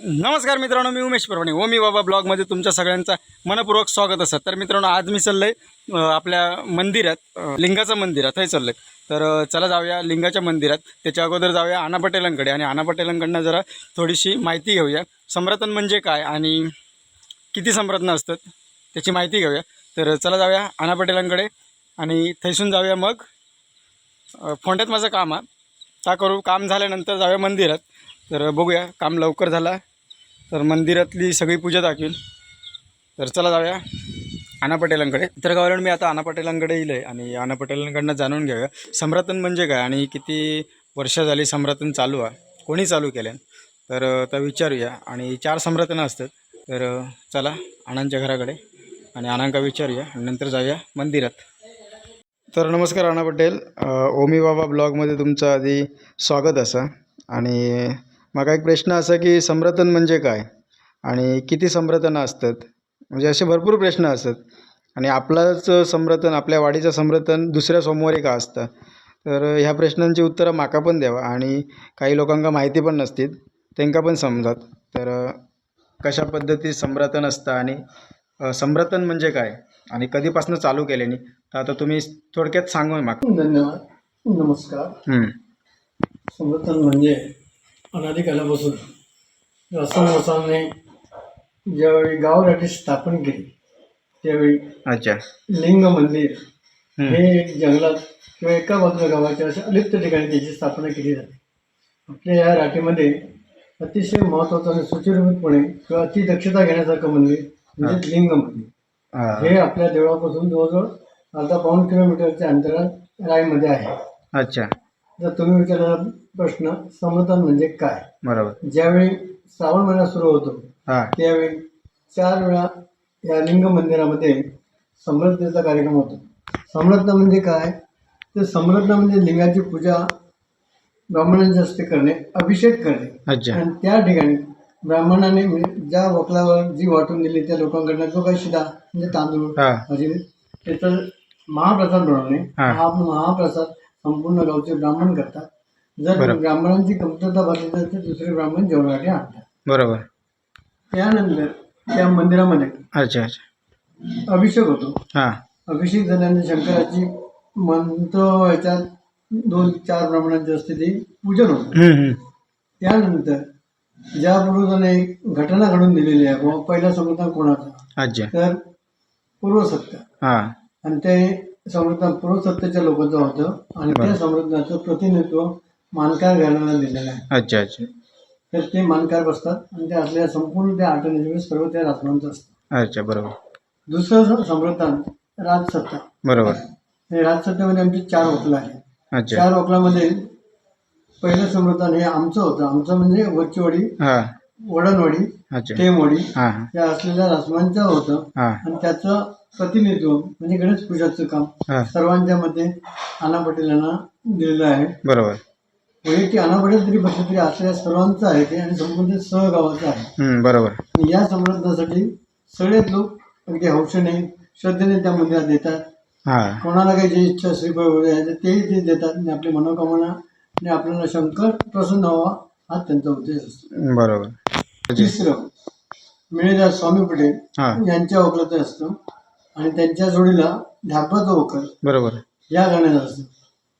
नमस्कार मित्रांनो मी उमेश परभणी. ओमी बाबा ब्लॉगमध्ये तुमच्या सगळ्यांचं मनपूर्वक स्वागत असतं. तर मित्रांनो आज मी चाललो आहे आपल्या मंदिरात लिंगाचं मंदिर आहे चललं आहे तर चला जाऊया लिंगाच्या मंदिरात. त्याच्या अगोदर जाऊया आना पटेलांकडे आणि आना पटेलांकडनं जरा थोडीशी माहिती घेऊया. सम्रातन म्हणजे काय आणि किती सम्रातनं असतात त्याची माहिती घेऊया. तर चला जाऊया आना पटेलांकडे आणि थैसून जाऊया मग. फोंड्यात माझं काम आहे. त्या करू काम झाल्यानंतर जाऊया मंदिरात. तर बघूया काम लवकर झाला. तर मंदिरातली सगळी पूजा दाखवेल. तर चला जाऊया आना पटेलांकडे. तर गावरण मी आता आना पटेलांकडे येईल आहे आणि आना पटेलांकडनं जाणून घेऊया. सम्रातन म्हणजे काय आणि किती वर्ष झाली सम्रातन चालू आहे? कोणी चालू केलं तर त्या विचारूया. आणि चार सम्रातनं असतात. तर चला आनंदच्या घराकडे आणि आणांका विचारूया आणि नंतर जाऊया मंदिरात. तर नमस्कार राणा पटेल. ओमी बाबा ब्लॉगमध्ये तुमचं आधी स्वागत असा. आणि मग एक प्रश्न असा की सम्रातन म्हणजे काय? आणि किती सम्रातनं असतात? म्हणजे असे भरपूर प्रश्न असतात. आणि आपलाच सम्रातन आपल्या वाडीचं सम्रातन दुसऱ्या सोमवारी का असतं? तर ह्या प्रश्नांची उत्तरं माका पण द्यावा आणि काही लोकांका माहिती पण नसतील त्यांका पण समजात. तर कशा पद्धतीत सम्रातन असतं आणि अ, सम्रातन म्हणजे काय? आणि कधीपासून चालू केल्याने? तर आता तुम्ही थोडक्यात सांगून माग धन्यवाद. नमस्कार. संवर्धन म्हणजे अनादिकालापासून रसावसाने ज्यावेळी गावराठी स्थापन केली त्यावेळी अच्छा. लिंग मंदिर. हे एक जंगलात किंवा एका बाजूला गावाच्या अशा अलिप्त ठिकाणी त्याची स्थापना केली जाते. आपल्या या राठीमध्ये अतिशय महत्त्वाचं आणि सुचिरभूतपणे किंवा अति दक्षता घेण्यासारखं मंदिर म्हणजे लिंग मंदिर. हा. आपल्या देवळापासून जवळजवळ अर्धा पाऊण किलोमीटरच्या अंतरात रायमध्ये आहे. अच्छा. जर तुम्ही विचारलेला प्रश्न समर्थन म्हणजे काय? बरोबर. ज्यावेळी श्रावण महिना सुरू होतो हा. त्यावेळी चार वेळा या लिंग मंदिरामध्ये समृद्धीचा कार्यक्रम होतो. समृद्ध म्हणजे काय? तर समृद्ध म्हणजे लिंगाची पूजा ब्राह्मणांच्या हस्ते करणे अभिषेक करणे. अच्छा. आणि त्या ठिकाणी ब्राह्मणाने म्हणजे ज्या वकलावर जी वाटून दिली त्या लोकांकडनं जो काही शिदा म्हणजे तांदूळ हा. म्हणजे त्याचा महाप्रसाद बनवणे. हा. हा महाप्रसाद संपूर्ण गावचे ब्राह्मण करतात. जर बरोबर. ब्राह्मणांची कमतरता भासली तर ते दुसरे ब्राह्मण जेवणासाठी आणतात. बरोबर. त्यानंतर त्या मंदिरामध्ये अच्छा अच्छा. अभिषेक होतो. हा. अभिषेक झाल्यानंतर शंकराची मंत्र याच्यात दोन चार ब्राह्मणांच्या हस्ते ते पूजन होतं. हम्म, हम्म. त्यानंतर ज्या पूर्वजाने एक घटना घडून दिलेली आहे बुवा पहिला समृद्ध कोणाचा? अच्छा. तर पूर्वसत्य. हा. आणि ते समृद्ध पूर्वसत्तेच्या लोकांचं होतं आणि त्या. समृद्धाचं प्रतिनिधित्व मानकार घराण्याला दिलेलं आहे. अच्छा अच्छा. तर ते मानकार बसतात आणि ते असलेल्या संपूर्ण त्या आठवणी सर्व त्या राजमांचं असतं अच्छा बरोबर. दुसरं समृद्धान राजसत्ता. बरोबर. हे राजसत्तेमध्ये आमचे चार वकलं अच्छा. चार वकलामध्ये पहिलं समृद्धान हे आमचं होतं. आमचं म्हणजे वरचीवाडी हा. वडणवाडी अच्छा. टेमवाडी हा. हा या असलेल्या राजमांचं होतं. हा. आणि त्याचं प्रतिनिधित्व म्हणजे गणेश पूजाचं काम हा. सर्वांच्या मध्ये आना पटेल यांना दिलेलं आहे. बरोबर. वैयक्तिक आना पटेल तरी असलेल्या सर्वांचं आहे ते आणि संपूर्ण सहगावाचं आहे. हम्म, बरोबर. आणि या समृद्धासाठी सगळेच लोक अगदी हौशेने श्रद्धेने त्या मंदिरात येतात हा. कोणाला काही जे इच्छा श्रीफळ वगैरे आहे तेही ते देतात. आणि आपली मनोकामना आणि आपल्याला शंकर प्रसन्न व्हावा हा त्यांचा उद्देश असतो. बरोबर. तिसरं मिळेदास स्वामी पटेल हा. यांच्या वकलाचं असतं. आणि त्यांच्या जोडीला ढाबाचं वकल बरोबर. या गाण्याचं असतं.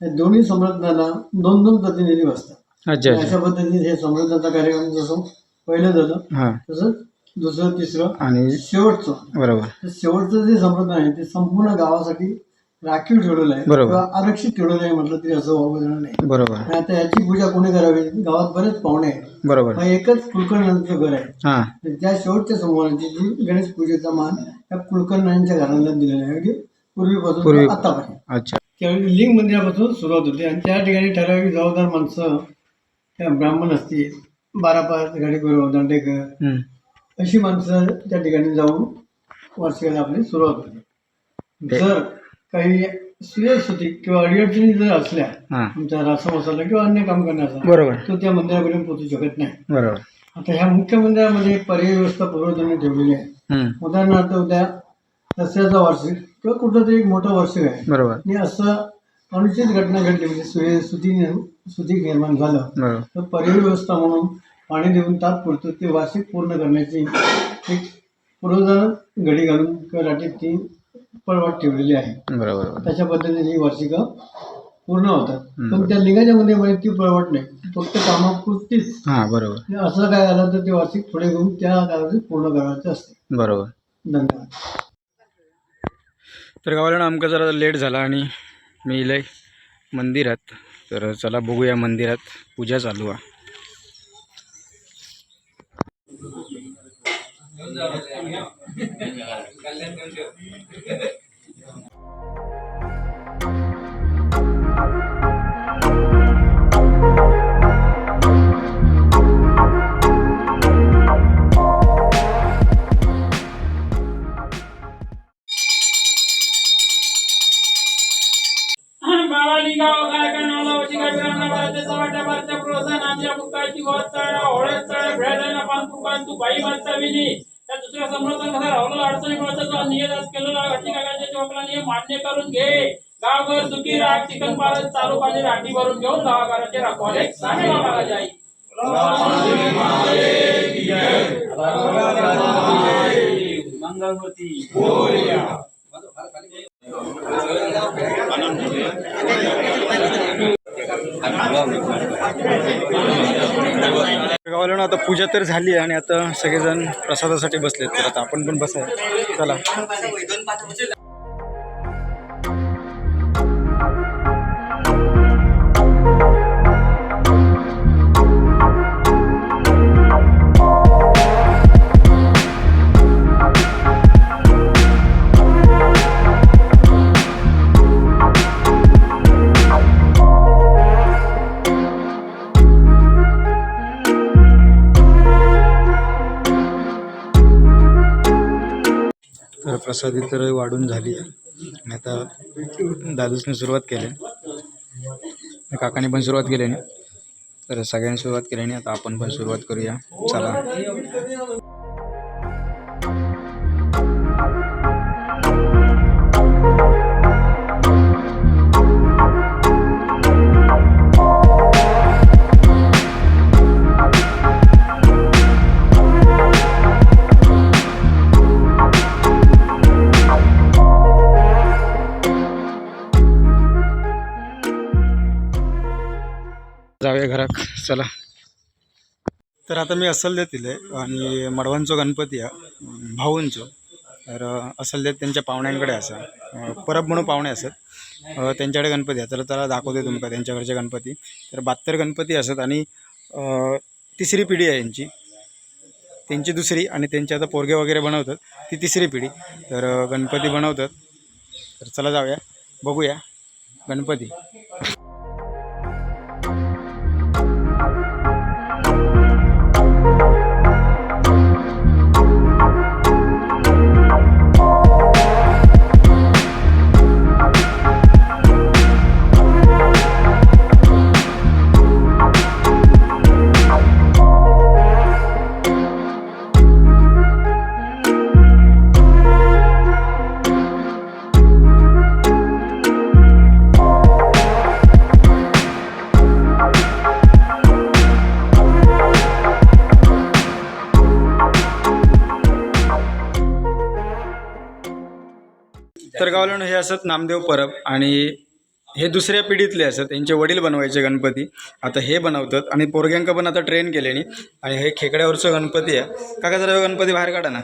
या दोन्ही समृद्धाला दोन दोन प्रतिनिधी बसतात. अच्छा अच्छा. अशा पद्धतीने हे समृद्धाचा कार्यक्रम जसं पहिलं झालं हा. तसं दुसरं तिसरं आणि शेवटचं. बरोबर. तर शेवटचं जे समृद्ध आहे ते संपूर्ण गावासाठी राखीव ठेवलेलं आहे. बरोबर. किंवा आरक्षित ठेवलेलं आहे म्हटलं तरी असं वावं जाणार नाही. बरोबर. आणि आता याची पूजा कोणी करावी? गावात बरेच पाहुणे आहेत. बरोबर. मग एकच कुलकर्णांचं घर आहे. हा. तर त्या शेवटच्या समूहाची जी गणेश पूजेचा मान त्या कुलकर्णांच्या घराला दिलेला आहे. म्हणजे पूर्वीपासून पूर्वी- ते आतापर्यंत. अच्छा. त्यावेळी लिंग मंदिरापासून सुरुवात होते. आणि त्या ठिकाणी ठराविक जबाबदार माणसं त्या ब्राह्मण असतील बारापास गाडीकर दांडेकर हम्म, अशी माणसं त्या ठिकाणी जाऊन वार्षिकाला आपली सुरुवात होते. ते- जर काही सुयस्थिती किंवा अडीअडचणी जर असल्या हा. तुमच्या रासमसाला किंवा अन्य काम करण्याचा बरोबर. तो त्या मंदिरापर्यंत पोहोचू शकत नाही. बरोबर. आता ह्या मुख्य मंदिरामध्ये पर्यायी व्यवस्था पूर्वजांनी ठेवलेली आहे. हम्म, उदाहरणार्थ उद्या दसऱ्याचा वार्षिक किंवा कुठं तरी एक मोठं वार्षिक आहे. बरोबर. आणि असं अनुचित घटना घडली म्हणजे सुय सुधी निर्माण झालं. बरोबर. तर पर्यायी व्यवस्था म्हणून पाणी देऊन तात्पुरतं ते वार्षिक पूर्ण करण्याची एक पूर्वजानं घडी घालून किंवा लाटीत ती पळवाट ठेवलेली आहे. बरोबर तशा पद्धतीने ही वार्षिका पूर्ण होतात. पण त्या लिंगाच्या मध्ये मध्ये ती पळवाट नाही. फक्त कामापुरतीच. हां बरोबर. असं काय झालं तर ते वार्षिक पुढे घेऊन त्या कालावधीत पूर्ण करायचं असते. बरोबर. धन्यवाद. तर गावाला आमका जरा लेट झाला आणि मी इलय मंदिरात तर चला बघूया मंदिरात पूजा चालू आहे. प्रोत्साहन आमच्या मुक्काची गोत चढा होळ्यात चढ भेळायला पांतू पांतू बाई माणसा विनी त्या दुसऱ्या समोरचा कसा राहुल अडचणी प्रवेशाचा नियत आज केलेला घटनी काकाच्या चौकला मान्य करून घे. गावभर सुखी राग चिकन पालन चालू पाणी राठी भरून घेऊन गावागाराचे राखवाले सांगे बाबा जाई. मंगलवती गावाला आता पूजा तर झाली आहे आणि आता सगळेजण प्रसादासाठी बसलेत. तर आता आपण पण बसाय चला. प्रसादी तर वाढून झाली आहे. आणि आता दादूसने सुरुवात केली काकाने पण सुरुवात केली तर सगळ्यांनी सुरुवात केली आणि आता आपण पण सुरुवात करूया. चला. चला. तर आता मी असलदेतील आहे आणि मडवांचो गणपती आहे भाऊंचो. तर असलदेत त्यांच्या पाहुण्यांकडे असा. परब म्हणून पाहुणे असत. त्यांच्याकडे गणपती आहे. तर त्याला दाखवते तुमका त्यांच्याकडचे गणपती. तर बहात्तर गणपती असत आणि तिसरी पिढी आहे यांची. त्यांची दुसरी आणि त्यांचे आता पोरगे वगैरे बनवतात. ती तिसरी पिढी. तर गणपती बनवतात. तर चला जाऊया. बघूया. गणपती. तर गावाला हे असत नामदेव परब आणि हे दुसऱ्या पिढीतले असत. त्यांचे वडील बनवायचे गणपती. आता हे बनवतात आणि पोरग्यांका पण आता ट्रेन केल्याने आणि हे खेकड्यावरचं गणपती आहे. काका जरा गणपती बाहेर काढा ना.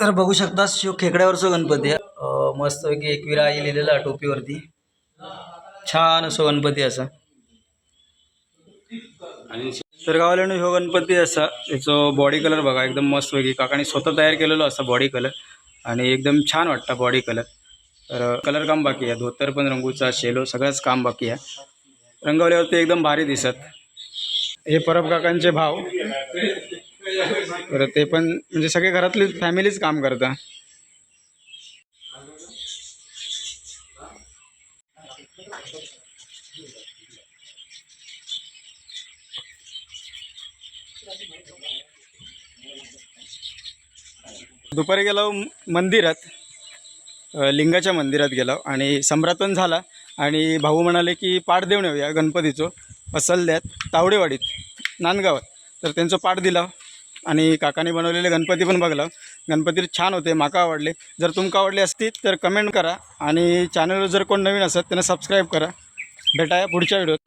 तर बघू शकता शिव खेकड्यावरचं गणपती आहे. मस्तपैकी एकविरा आई लिहिलेला आहे टोपीवरती. छान असं गणपती असा. तर गावाल्यानं ह्यो गणपती असा याचो बॉडी कलर बघा एकदम मस्त वेगळी काकाने स्वतः तयार केलेलो असा बॉडी कलर आणि एकदम छान वाटतं बॉडी कलर तर कलर काम बाकी आहे. धोतर पण रंगूचा शेलो सगळंच काम बाकी आहे. रंगवल्यावरती एकदम भारी दिसत. हे परब काकांचे भाव तर ते पण म्हणजे सगळे घरातली फॅमिलीच काम करतात दुपारी गेलो मंदिरात लिंगाच्या मंदिरात गेलो आणि सम्राट पण झाला आणि भाऊ म्हणाले की पाठ देऊन येऊया गणपतीचो. असलद्यात तावडेवाडीत नांदगावात. तर त्यांचं पाठ दिला आणि काकाने बनवलेले गणपती पण बघला. गणपती छान होते माका आवडले. जर तुमका आवडले असतील तर कमेंट करा आणि चॅनलवर जर कोण नवीन असत त्यांना सबस्क्राईब करा. भेटाया पुढच्या व्हिडिओत